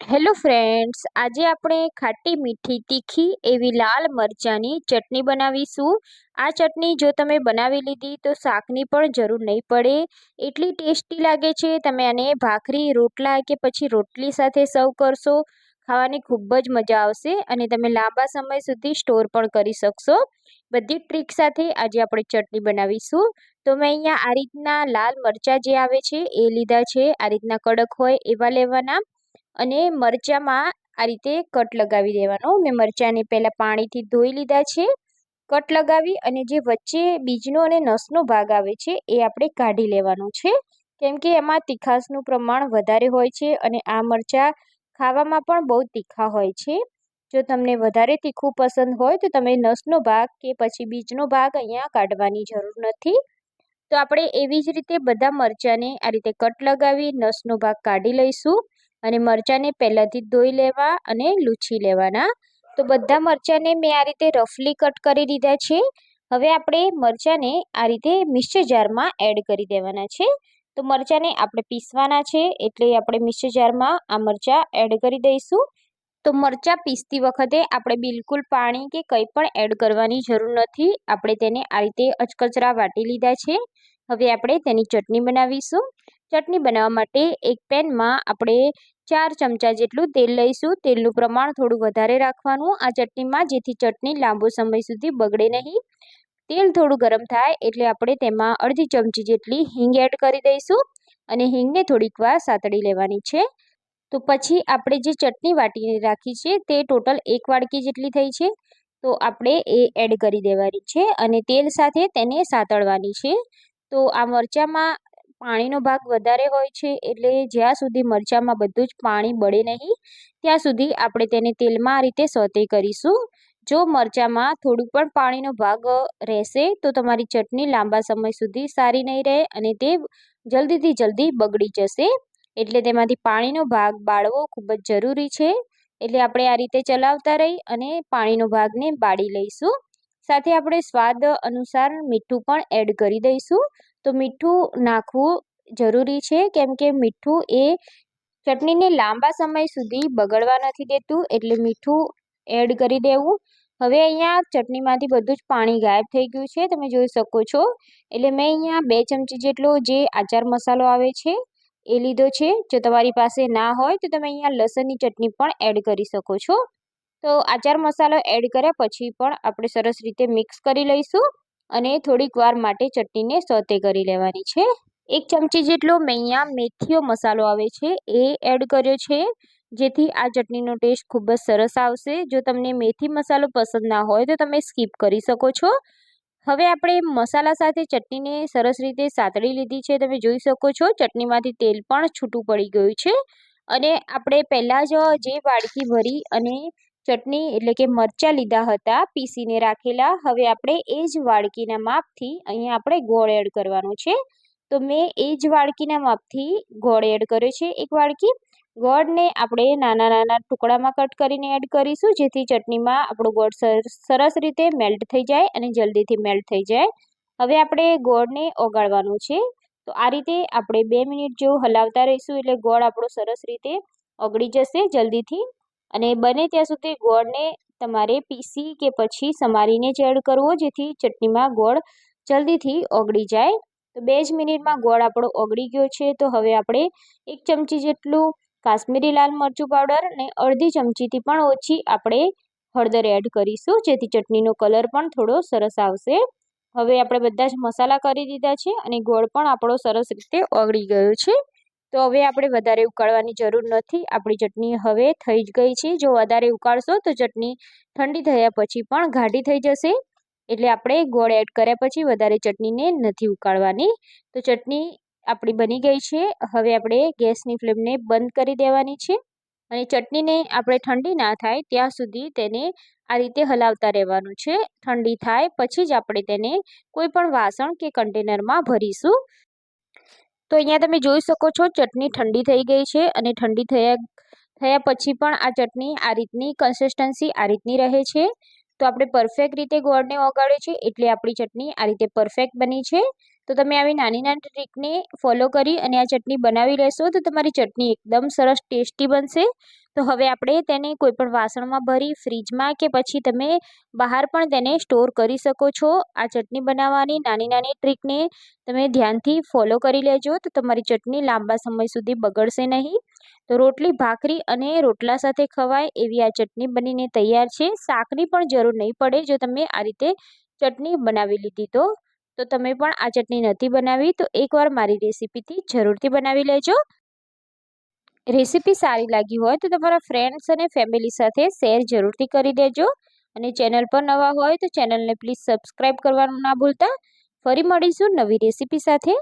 Hello friends આજે આપણે ખાટી મીઠી, તીખી એવી લાલ મરચાંની ચટણી બનાવીશું. આ ચટણી જો તમે બનાવી લીધી, તો શાકની પણ જરૂર નહીં પડે. એટલી ટેસ્ટી લાગે છે. તમે આને ભાખરી, રોટલા કે પછી રોટલી સાથે સર્વ કરશો. ખાવાની ખૂબ જ મજા આવશે અને તમે લાંબા સમય સુધી સ્ટોર પણ કરી શકશો. બધી ટ્રીક સાથે આજે આપણે ચટણી બનાવીશું. તો મેં અહીંયા આ રીતના લાલ મરચાં જે આવે છે, એ લીધા છે. આ રીતના કડક હોય એવા લેવાના. અને મરચાંમાં આ રીતે કટ લગાવી દેવાનો. મેં મરચાંને પહેલાં પાણીથી ધોઈ લીધા છે. કટ લગાવી અને જે વચ્ચે બીજનો અને નસનો ભાગ આવે છે, એ આપણે કાઢી લેવાનો છે. કેમ કે એમાં તીખાશનું પ્રમાણ વધારે હોય છે અને આ મરચાં ખાવામાં પણ બહુ તીખા હોય છે. જો તમને વધારે તીખું પસંદ હોય તો તમે નસનો ભાગ કે પછી બીજનો ભાગ અહીંયા કાઢવાની જરૂર નથી. તો આપણે એવી જ રીતે બધા મરચાંને આ રીતે કટ લગાવી, નસનો ભાગ કાઢી લઈશું. અને મરચાંને પહેલાંથી ધોઈ લેવા અને લૂછી લેવાના. તો બધા મરચાંને મેં આ રીતે રફલી કટ કરી દીધા છે. હવે આપણે મરચાંને આ રીતે મિક્સર જારમાં એડ કરી દેવાના છે. તો મરચાંને આપણે પીસવાના છે એટલે આપણે મિક્સર જારમાં આ મરચાં એડ કરી દઈશું. તો મરચાં પીસતી વખતે આપણે બિલકુલ પાણી કે કંઈ પણ એડ કરવાની જરૂર નથી. આપણે તેને આ રીતે અચકચરા વાટી લીધા છે. હવે આપણે તેની ચટણી બનાવીશું. ચટણી બનાવવા માટે એક પેનમાં આપણે ચાર ચમચા જેટલું તેલ લઈશું. તેલનું પ્રમાણ થોડું વધારે રાખવાનું. આ ચટણીમાં જેથી ચટણી લાંબો સમય સુધી બગડે નહીં. તેલ થોડું ગરમ થાય એટલે આપણે તેમાં અડધી ચમચી જેટલી હિંગ એડ કરી દઈશું અને હિંગને થોડીક વાર સાતળી લેવાની છે. તો પછી આપણે જે ચટણી વાટીને રાખી છે તે ટોટલ એક વાડકી જેટલી થઈ છે. તો આપણે એ એડ કરી દેવાની છે અને તેલ સાથે તેને સાતળવાની છે. તો આ મરચાંમાં પાણીનો ભાગ વધારે હોય છે, એટલે જ્યાં સુધી મરચાંમાં બધું જ પાણી બળે નહીં, ત્યાં સુધી આપણે તેને તેલમાં આ રીતે સોતે કરીશું. જો મરચાંમાં થોડું પણ પાણીનો ભાગ રહેશે, તો તમારી ચટણી લાંબા સમય સુધી સારી નહીં રહે અને તે જલ્દીથી જલ્દી બગડી જશે. એટલે તેમાંથી પાણીનો ભાગ બાળવો ખૂબ જ જરૂરી છે. એટલે આપણે આ રીતે ચલાવતા રહી અને પાણીનો ભાગને બાળી લઈશું. સાથે આપણે સ્વાદ અનુસાર મીઠું પણ એડ કરી દઈશું. તો મીઠું નાખવું જરૂરી છે, કેમ કે મીઠું એ ચટણીને લાંબા સમય સુધી બગડવા નથી દેતું, એટલે મીઠું એડ કરી દેવું. હવે અહીંયા ચટણીમાંથી બધું જ પાણી ગાયબ થઈ ગયું છે, તમે જોઈ શકો છો. એટલે મેં અહીંયા બે ચમચી જેટલો જે આચાર મસાલો આવે છે, એ લીધો છે. જો તમારી પાસે ના હોય તો તમે અહીંયા લસણની ચટણી પણ એડ કરી શકો છો. તો આચાર મસાલો એડ કર્યા પછી પણ આપણે સરસ રીતે મિક્સ કરી લઈશું અને થોડીક વાર માટે ચટણીને સોતે કરી લેવાની છે. એક ચમચી જેટલો મેં અહીંયા મેથીઓ મસાલો આવે છે એ એડ કર્યો છે. જેથી આ ચટણીનો ટેસ્ટ ખૂબ જ સરસ આવશે. જો તમને મેથી મસાલો પસંદ ના હોય તો તમે સ્કીપ કરી શકો છો. હવે આપણે મસાલા સાથે ચટણીને સરસ રીતે સાતળી લીધી છે. તમે જોઈ શકો છો ચટણીમાંથી તેલ પણ છૂટું પડી ગયું છે. અને આપણે પહેલાં જ જે વાડકી ભરી અને ચટણી એટલે કે મરચાં લીધા હતા, પીસીને રાખેલા. હવે આપણે એ જ વાડકીના માપથી અહીંયા આપણે ગોળ એડ કરવાનો છે. તો મેં એ જ વાડકીના માપથી ગોળ એડ કર્યો છે એક વાડકી. ગોળને આપણે નાના નાના ટુકડામાં કટ કરીને એડ કરીશું, જેથી ચટણીમાં આપણો ગોળ સરસ રીતે મેલ્ટ થઈ જાય અને જલ્દીથી મેલ્ટ થઈ જાય. હવે આપણે ગોળને ઓગાળવાનું છે. તો આ રીતે આપણે બે મિનિટ જેવું હલાવતા રહીશું એટલે ગોળ આપણો સરસ રીતે ઓગળી જશે જલ્દીથી. અને બને ત્યાં સુધી ગોળને તમારે પીસી કે પછી સમારીને જ એડ કરવો, જેથી ચટણીમાં ગોળ જલ્દીથી ઓગળી જાય. તો બે જ મિનિટમાં ગોળ આપણો ઓગળી ગયો છે. તો હવે આપણે એક ચમચી જેટલું કાશ્મીરી લાલ મરચું પાવડર અને અડધી ચમચીથી પણ ઓછી આપણે હળદર એડ કરીશું, જેથી ચટણીનો કલર પણ થોડો સરસ આવશે. હવે આપણે બધા જ મસાલા કરી દીધા છે અને ગોળ પણ આપણો સરસ રીતે ઓગળી ગયો છે. તો હવે આપણે વધારે ઉકાળવાની જરૂર નથી. આપણી ચટણી હવે થઈ જ ગઈ છે. જો વધારે ઉકાળશો તો ચટણી ઠંડી થયા પછી પણ ગાઢી થઈ જશે. એટલે આપણે ગોળ એડ કર્યા પછી વધારે ચટણીને નથી ઉકાળવાની. તો ચટણી આપણી બની ગઈ છે. હવે આપણે ગેસની ફ્લેમને બંધ કરી દેવાની છે. અને ચટણીને આપણે ઠંડી ના થાય ત્યાં સુધી તેને આ રીતે હલાવતા રહેવાનું છે. ઠંડી થાય પછી જ આપણે તેને કોઈ પણ વાસણ કે કન્ટેનરમાં ભરીશું. તો અહીંયા તમે જોઈ શકો છો ચટણી ઠંડી થઈ ગઈ છે અને ઠંડી થયા થયા પછી પણ આ ચટણી આ રીતની કન્સિસ્ટન્સી આ રીતની રહે છે. તો આપણે પરફેક્ટ રીતે ગોળને ઓગાળ્યો છે એટલે આપણી ચટણી આ રીતે પરફેક્ટ બની છે. તો તમે આવી નાની નાની ટ્રીકને ફોલો કરી અને આ ચટણી બનાવી લેશો તો તમારી ચટણી એકદમ સરસ ટેસ્ટી બનશે. તો હવે આપણે તેને કોઈપણ વાસણમાં ભરી ફ્રીજમાં કે પછી તમે બહાર પણ તેને સ્ટોર કરી શકો છો. આ ચટણી બનાવવાની નાની નાની ટ્રીકને તમે ધ્યાનથી ફોલો કરી લેજો. તો તમારી ચટણી લાંબા સમય સુધી બગડશે નહીં. તો રોટલી ભાખરી અને રોટલા સાથે ખવાય એવી આ ચટણી બનીને તૈયાર છે. શાકની પણ જરૂર નહીં પડે જો તમે આ રીતે ચટણી બનાવી લીધી તો. તો તમે પણ આ ચટણી નથી બનાવી તો એકવાર મારી રેસીપીથી જરૂરથી બનાવી લેજો. રેસીપી સારી લાગી હોય તો તમારા ફ્રેન્ડ્સ અને ફેમિલી સાથે શેર જરૂરથી કરી દેજો. અને ચેનલ પર નવા હોય તો ચેનલને પ્લીઝ સબસ્ક્રાઈબ કરવાનું ના ભૂલતા. ફરી મળીશું નવી રેસીપી સાથે.